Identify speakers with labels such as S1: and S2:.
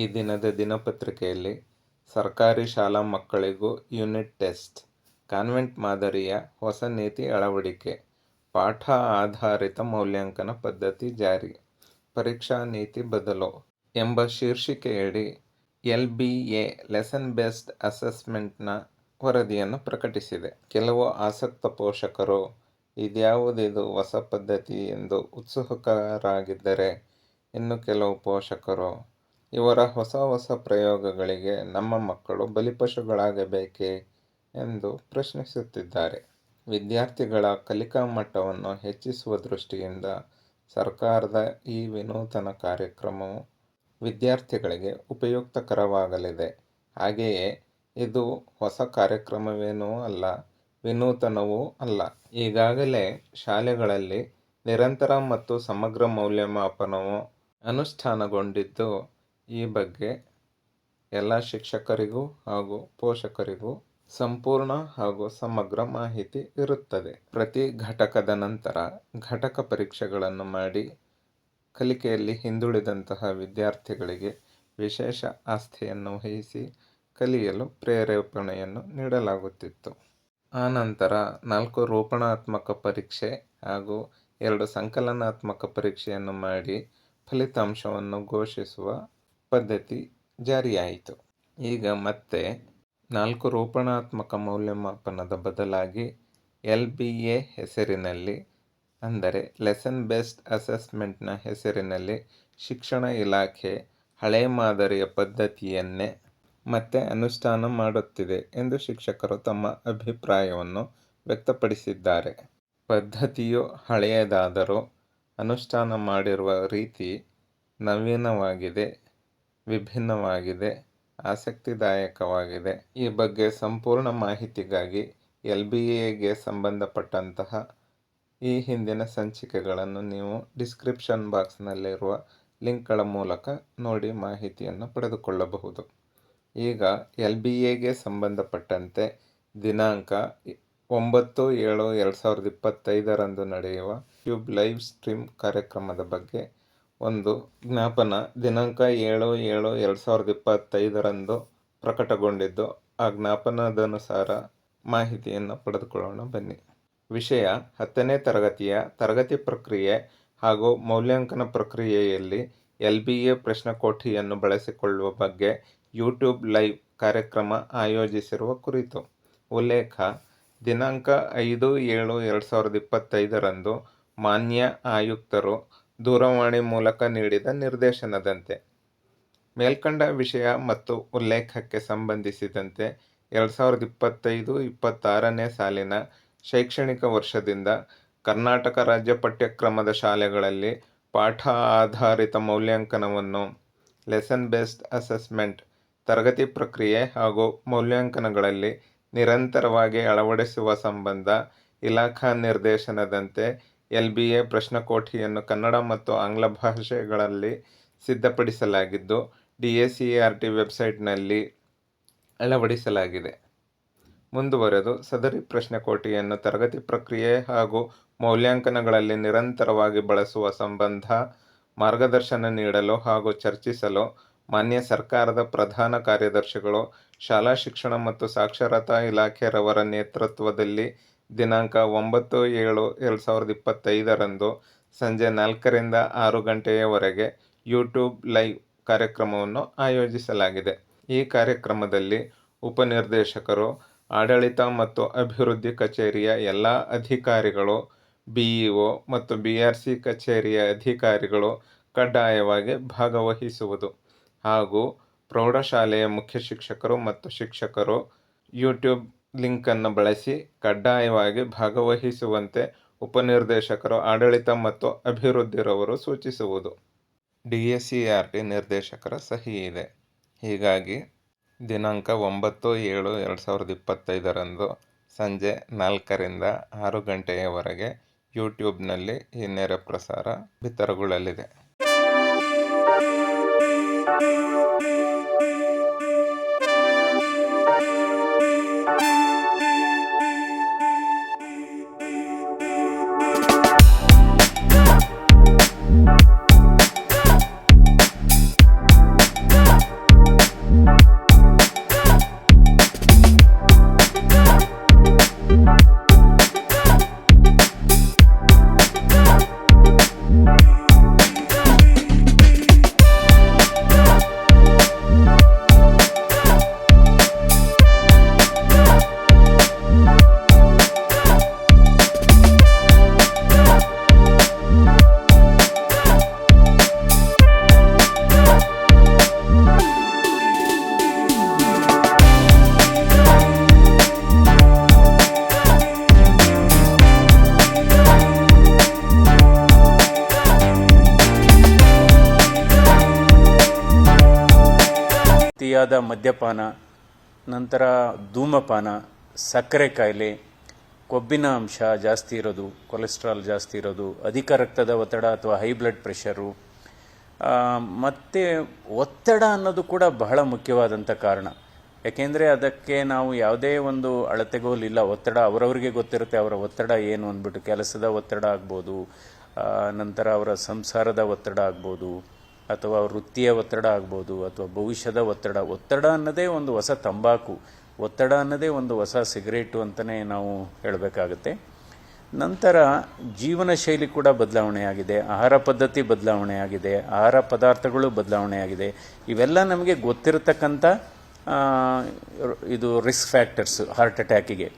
S1: ಈ ದಿನದ ದಿನಪತ್ರಿಕೆಯಲ್ಲಿ ಸರ್ಕಾರಿ ಶಾಲಾ ಮಕ್ಕಳಿಗೂ ಯೂನಿಟ್ ಟೆಸ್ಟ್, ಕಾನ್ವೆಂಟ್ ಮಾದರಿಯ ಹೊಸ ನೀತಿ ಅಳವಡಿಕೆ, ಪಾಠ ಆಧಾರಿತ ಮೌಲ್ಯಾಂಕನ ಪದ್ಧತಿ ಜಾರಿ, ಪರೀಕ್ಷಾ ನೀತಿ ಬದಲು ಎಂಬ ಶೀರ್ಷಿಕೆಯಡಿ L B A lesson based ಅಸೆಸ್ಮೆಂಟ್ನ ವರದಿಯನ್ನು ಪ್ರಕಟಿಸಿದೆ. ಕೆಲವು ಆಸಕ್ತ ಪೋಷಕರು ಇದ್ಯಾವುದಿದು ಹೊಸ ಪದ್ಧತಿ ಎಂದು ಉತ್ಸುಕರಾಗಿದ್ದರೆ, ಇನ್ನು ಕೆಲವು ಪೋಷಕರು ಇವರ ಹೊಸ ಹೊಸ ಪ್ರಯೋಗಗಳಿಗೆ ನಮ್ಮ ಮಕ್ಕಳು ಬಲಿಪಶುಗಳಾಗಬೇಕೇ ಎಂದು ಪ್ರಶ್ನಿಸುತ್ತಿದ್ದಾರೆ. ವಿದ್ಯಾರ್ಥಿಗಳ ಕಲಿಕಾ ಮಟ್ಟವನ್ನು ಹೆಚ್ಚಿಸುವ ದೃಷ್ಟಿಯಿಂದ ಸರ್ಕಾರದ ಈ ವಿನೂತನ ಕಾರ್ಯಕ್ರಮವು ವಿದ್ಯಾರ್ಥಿಗಳಿಗೆ ಉಪಯುಕ್ತಕರವಾಗಲಿದೆ. ಹಾಗೆಯೇ ಇದು ಹೊಸ ಕಾರ್ಯಕ್ರಮವೇನೂ ಅಲ್ಲ, ವಿನೂತನವೂ ಅಲ್ಲ. ಈಗಾಗಲೇ ಶಾಲೆಗಳಲ್ಲಿ ನಿರಂತರ ಮತ್ತು ಸಮಗ್ರ ಮೌಲ್ಯಮಾಪನವು ಅನುಷ್ಠಾನಗೊಂಡಿದ್ದು, ಈ ಬಗ್ಗೆ ಎಲ್ಲ ಶಿಕ್ಷಕರಿಗೂ ಹಾಗೂ ಪೋಷಕರಿಗೂ ಸಂಪೂರ್ಣ ಹಾಗೂ ಸಮಗ್ರ ಮಾಹಿತಿ ಇರುತ್ತದೆ. ಪ್ರತಿ ಘಟಕದ ನಂತರ ಘಟಕ ಪರೀಕ್ಷೆಗಳನ್ನು ಮಾಡಿ ಕಲಿಕೆಯಲ್ಲಿ ಹಿಂದುಳಿದಂತಹ ವಿದ್ಯಾರ್ಥಿಗಳಿಗೆ ವಿಶೇಷ ಆಸ್ಥೆಯನ್ನು ವಹಿಸಿ ಕಲಿಯಲು ಪ್ರೇರೇಪಣೆಯನ್ನು ನೀಡಲಾಗುತ್ತಿತ್ತು. ಆನಂತರ ನಾಲ್ಕು ರೂಪಣಾತ್ಮಕ ಪರೀಕ್ಷೆ ಹಾಗೂ ಎರಡು ಸಂಕಲನಾತ್ಮಕ ಪರೀಕ್ಷೆಯನ್ನು ಮಾಡಿ ಫಲಿತಾಂಶವನ್ನು ಘೋಷಿಸುವ ಪದ್ಧತಿ ಜಾರಿಯಾಯಿತು. ಈಗ ಮತ್ತೆ ನಾಲ್ಕು ರೂಪಣಾತ್ಮಕ ಮೌಲ್ಯಮಾಪನದ ಬದಲಾಗಿ ಎಲ್ ಬಿ ಎ ಹೆಸರಿನಲ್ಲಿ ಅಂದರೆ ಲೆಸನ್ ಬೇಸ್ಡ್ ಅಸೆಸ್ಮೆಂಟ್ನ ಹೆಸರಿನಲ್ಲಿ ಶಿಕ್ಷಣ ಇಲಾಖೆ ಹಳೆ ಮಾದರಿಯ ಪದ್ಧತಿಯನ್ನೇ ಮತ್ತೆ ಅನುಷ್ಠಾನ ಮಾಡುತ್ತಿದೆ ಎಂದು ಶಿಕ್ಷಕರು ತಮ್ಮ ಅಭಿಪ್ರಾಯವನ್ನು ವ್ಯಕ್ತಪಡಿಸಿದ್ದಾರೆ. ಪದ್ಧತಿಯು ಹಳೆಯದಾದರೂ ಅನುಷ್ಠಾನ ಮಾಡಿರುವ ರೀತಿ ನವೀನವಾಗಿದೆ, ವಿಭಿನ್ನವಾಗಿದೆ, ಆಸಕ್ತಿದಾಯಕವಾಗಿದೆ. ಈ ಬಗ್ಗೆ ಸಂಪೂರ್ಣ ಮಾಹಿತಿಗಾಗಿ ಎಲ್ ಬಿ ಎಗೆ ಸಂಬಂಧಪಟ್ಟಂತಹ ಈ ಹಿಂದಿನ ಸಂಚಿಕೆಗಳನ್ನು ನೀವು ಡಿಸ್ಕ್ರಿಪ್ಷನ್ ಬಾಕ್ಸ್ನಲ್ಲಿರುವ ಲಿಂಕ್ಗಳ ಮೂಲಕ ನೋಡಿ ಮಾಹಿತಿಯನ್ನು ಪಡೆದುಕೊಳ್ಳಬಹುದು. ಈಗ ಎಲ್ ಬಿ ಎಗೆ ಸಂಬಂಧಪಟ್ಟಂತೆ ದಿನಾಂಕ ಒಂಬತ್ತು ಏಳು ಎರಡು ಸಾವಿರದ ಇಪ್ಪತ್ತೈದರಂದು ನಡೆಯುವ ಟ್ಯೂಬ್ ಲೈವ್ ಸ್ಟ್ರೀಮ್ ಕಾರ್ಯಕ್ರಮದ ಬಗ್ಗೆ ಒಂದು ಜ್ಞಾಪನ ದಿನಾಂಕ ಏಳು ಏಳು ಎರಡು ಸಾವಿರದ ಇಪ್ಪತ್ತೈದರಂದು ಪ್ರಕಟಗೊಂಡಿದ್ದು, ಆ ಜ್ಞಾಪನದನುಸಾರ ಮಾಹಿತಿಯನ್ನು ಪಡೆದುಕೊಳ್ಳೋಣ ಬನ್ನಿ. ವಿಷಯ ಹತ್ತನೇ ತರಗತಿಯ ತರಗತಿ ಪ್ರಕ್ರಿಯೆ ಹಾಗೂ ಮೌಲ್ಯಾಂಕನ ಪ್ರಕ್ರಿಯೆಯಲ್ಲಿ ಎಲ್ ಬಿ ಎ ಪ್ರಶ್ನೆಕೋಠಿಯನ್ನು ಬಳಸಿಕೊಳ್ಳುವ ಬಗ್ಗೆ ಯೂಟ್ಯೂಬ್ ಲೈವ್ ಕಾರ್ಯಕ್ರಮ ಆಯೋಜಿಸಿರುವ ಕುರಿತು. ಉಲ್ಲೇಖ: ದಿನಾಂಕ ಐದು ಏಳು ಎರಡು ಸಾವಿರದ ಇಪ್ಪತ್ತೈದರಂದು ಮಾನ್ಯ ಆಯುಕ್ತರು ದೂರವಾಣಿ ಮೂಲಕ ನೀಡಿದ ನಿರ್ದೇಶನದಂತೆ. ಮೇಲ್ಕಂಡ ವಿಷಯ ಮತ್ತು ಉಲ್ಲೇಖಕ್ಕೆ ಸಂಬಂಧಿಸಿದಂತೆ ಎರಡು ಸಾವಿರದ ಇಪ್ಪತ್ತೈದು-ಇಪ್ಪತ್ತಾರನೇ ಸಾಲಿನ ಶೈಕ್ಷಣಿಕ ವರ್ಷದಿಂದ ಕರ್ನಾಟಕ ರಾಜ್ಯ ಪಠ್ಯಕ್ರಮದ ಶಾಲೆಗಳಲ್ಲಿ ಪಾಠ ಆಧಾರಿತ ಮೌಲ್ಯಾಂಕನವನ್ನು ಲೆಸನ್ ಬೇಸ್ಡ್ ಅಸೆಸ್ಮೆಂಟ್ ತರಗತಿ ಪ್ರಕ್ರಿಯೆ ಹಾಗೂ ಮೌಲ್ಯಾಂಕನಗಳಲ್ಲಿ ನಿರಂತರವಾಗಿ ಅಳವಡಿಸುವ ಸಂಬಂಧ ಇಲಾಖಾ ನಿರ್ದೇಶನದಂತೆ ಎಲ್ ಬಿ ಎ ಪ್ರಶ್ನಕೋಠಿಯನ್ನು ಕನ್ನಡ ಮತ್ತು ಆಂಗ್ಲ ಭಾಷೆಗಳಲ್ಲಿ ಸಿದ್ಧಪಡಿಸಲಾಗಿದ್ದು, D A C R T ವೆಬ್ಸೈಟ್ನಲ್ಲಿ ಅಳವಡಿಸಲಾಗಿದೆ. ಮುಂದುವರೆದು ಸದರಿ ಪ್ರಶ್ನೆಕೋಟಿಯನ್ನು ತರಗತಿ ಪ್ರಕ್ರಿಯೆ ಹಾಗೂ ಮೌಲ್ಯಾಂಕನಗಳಲ್ಲಿ ನಿರಂತರವಾಗಿ ಬಳಸುವ ಸಂಬಂಧ ಮಾರ್ಗದರ್ಶನ ನೀಡಲು ಹಾಗೂ ಚರ್ಚಿಸಲು ಮಾನ್ಯ ಸರ್ಕಾರದ ಪ್ರಧಾನ ಕಾರ್ಯದರ್ಶಿಗಳು, ಶಾಲಾ ಶಿಕ್ಷಣ ಮತ್ತು ಸಾಕ್ಷರತಾ ಇಲಾಖೆ ರವರ ನೇತೃತ್ವದಲ್ಲಿ ದಿನಾಂಕ ಒಂಬತ್ತು ಏಳು ಎರಡು ಸಾವಿರದ ಇಪ್ಪತ್ತೈದರಂದು ಸಂಜೆ ನಾಲ್ಕರಿಂದ ಆರು ಗಂಟೆಯವರೆಗೆ ಯೂಟ್ಯೂಬ್ ಲೈವ್ ಕಾರ್ಯಕ್ರಮವನ್ನು ಆಯೋಜಿಸಲಾಗಿದೆ. ಈ ಕಾರ್ಯಕ್ರಮದಲ್ಲಿ ಉಪನಿರ್ದೇಶಕರು, ಆಡಳಿತ ಮತ್ತು ಅಭಿವೃದ್ಧಿ ಕಚೇರಿಯ ಎಲ್ಲ ಅಧಿಕಾರಿಗಳು, ಬಿಇಒ ಮತ್ತು ಬಿ ಆರ್ ಸಿ ಕಚೇರಿಯ ಅಧಿಕಾರಿಗಳು ಕಡ್ಡಾಯವಾಗಿ ಭಾಗವಹಿಸುವುದು ಹಾಗೂ ಪ್ರೌಢಶಾಲೆಯ ಮುಖ್ಯ ಶಿಕ್ಷಕರು ಮತ್ತು ಶಿಕ್ಷಕರು ಯೂಟ್ಯೂಬ್ ಲಿಂಕನ್ನು ಬಳಸಿ ಕಡ್ಡಾಯವಾಗಿ ಭಾಗವಹಿಸುವಂತೆ ಉಪನಿರ್ದೇಶಕರು, ಆಡಳಿತ ಮತ್ತು ಅಭಿವೃದ್ಧಿ ಸಿ ಸೂಚಿಸುವುದು. ಟಿ ನಿರ್ದೇಶಕರ ಸಹಿ ಇದೆ. ಹೀಗಾಗಿ ದಿನಾಂಕ ಒಂಬತ್ತು ಏಳು ಎರಡು ಸಾವಿರದ ಇಪ್ಪತ್ತೈದರಂದು ಸಂಜೆ ನಾಲ್ಕರಿಂದ ಆರು ಗಂಟೆಯವರೆಗೆ ಯೂಟ್ಯೂಬ್ನಲ್ಲಿ ಈ ನೇರ ಪ್ರಸಾರ ಬಿತ್ತರಗೊಳ್ಳಲಿದೆ.
S2: ಅತಿಯಾದ ಮದ್ಯಪಾನ, ನಂತರ ಧೂಮಪಾನ, ಸಕ್ಕರೆ ಕಾಯಿಲೆ ಕೊಬ್ಬಿನ ಅಂಶ ಜಾಸ್ತಿ ಇರೋದು, ಕೊಲೆಸ್ಟ್ರಾಲ್ ಜಾಸ್ತಿ ಇರೋದು, ಅಧಿಕ ರಕ್ತದ ಒತ್ತಡ ಅಥವಾ ಹೈ ಬ್ಲಡ್ ಪ್ರೆಷರು ಮತ್ತು ಒತ್ತಡ ಅನ್ನೋದು ಕೂಡ ಬಹಳ ಮುಖ್ಯವಾದಂಥ ಕಾರಣ. ಯಾಕೆಂದರೆ ಅದಕ್ಕೆ ನಾವು ಯಾವುದೇ ಒಂದು ಅಳತೆಗೋಲಿಲ್ಲ, ಒತ್ತಡ ಅವರವರಿಗೆ ಗೊತ್ತಿರುತ್ತೆ ಅವರ ಒತ್ತಡ ಏನು ಅಂದ್ಬಿಟ್ಟು, ಕೆಲಸದ ಒತ್ತಡ ಆಗ್ಬೋದು ನಂತರ ಅವರ ಸಂಸಾರದ ಒತ್ತಡ ಆಗ್ಬೋದು. ಅಥವಾ ವೃತ್ತಿಯ ಒತ್ತಡ ಆಗ್ಬೋದು ಅಥವಾ ಭವಿಷ್ಯದ ಒತ್ತಡ ಒತ್ತಡ ಅನ್ನೋದೇ ಒಂದು ಹೊಸ ತಂಬಾಕು, ಒತ್ತಡ ಅನ್ನೋದೇ ಒಂದು ಹೊಸ ಸಿಗರೇಟು ಅಂತಲೇ ನಾವು ಹೇಳಬೇಕಾಗುತ್ತೆ. ನಂತರ ಜೀವನ ಶೈಲಿ ಕೂಡ ಬದಲಾವಣೆಯಾಗಿದೆ ಆಹಾರ ಪದ್ಧತಿ ಬದಲಾವಣೆಯಾಗಿದೆ ಆಹಾರ ಪದಾರ್ಥಗಳು ಬದಲಾವಣೆಯಾಗಿದೆ ಇವೆಲ್ಲ ನಮಗೆ ಗೊತ್ತಿರತಕ್ಕಂಥ ಇದು ರಿಸ್ಕ್ ಫ್ಯಾಕ್ಟರ್ಸ್ ಹಾರ್ಟ್ ಅಟ್ಯಾಕಿಗೆ